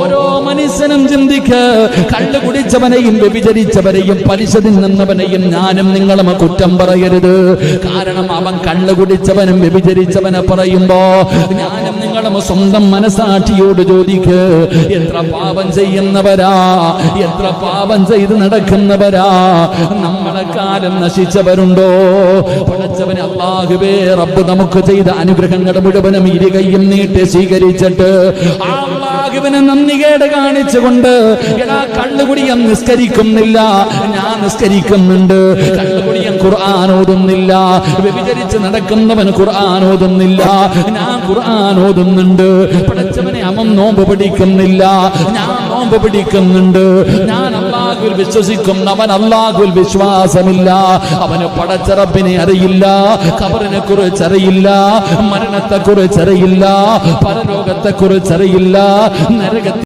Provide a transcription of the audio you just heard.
ഓരോ മനുഷ്യനും ചിന്തിക്ക്. കള്ളു കുടിച്ചവനെയും വ്യഭിചരിച്ചവനെയും പലിശ നിന്നവനെയും ഞാനും നിങ്ങളും കുറ്റം പറയരുത്. കാരണം അവൻ കള്ളു കുടിച്ചവനും വ്യഭിചരിച്ചവനെ പറയുമ്പോ ഞാനും നിങ്ങളും സ്വന്തം മനസാക്ഷിയോട് ചോദിക്ക്. എത്ര പാപം ചെയ്യുന്നവരാ? എത്ര പാപം ചെയ്ത് നടക്കുന്നവരാ? നമ്മളെ കാലം നശിച്ചവരുണ്ടോ? പഠിച്ചവന് അള്ളാഹുബേ റബ്ബ് നമുക്ക് ചെയ്ത അനുഗ്രഹങ്ങൾ മുഴുവനും ഇരുകയും നീട്ടി സ്വീകരിച്ചിട്ട് ആ അള്ളാഹുവിന് നന്ദികേട് കാണിച്ചുകൊണ്ട് എടാ കള്ളുകുടിയൻ നിസ്കരിക്കുന്നില്ല ഞാൻ നിസ്കരിക്കുന്നുണ്ട്. കള്ളുകുടിയം ഖുർആൻ ഓതുന്നില്ല വ്യഭിചരിച്ച് നടക്കുന്നവൻ ഖുർആൻ ഓതുന്നില്ല ഞാൻ ഖുർആൻ ഓതുന്നുണ്ട്. പഠിച്ചവനെ അമം നോമ്പ് പഠിക്കുന്നില്ല ഞാൻ നോമ്പ് പിടിക്കുന്നുണ്ട്. ഞാൻ അള്ളാഹുൽ വിശ്വസിക്കും. അവൻ അള്ളാഹുൽ വിശ്വാസമില്ല. അവന് പടച്ചറപ്പിനെ അറിയില്ല. കബറിനെ കുറിച്ച് അറിയില്ല. മരണത്തെ കുറിച്ച് അറിയില്ല. പരലോകത്തെ കുറിച്ച് അറിയില്ല. നരകത്തെ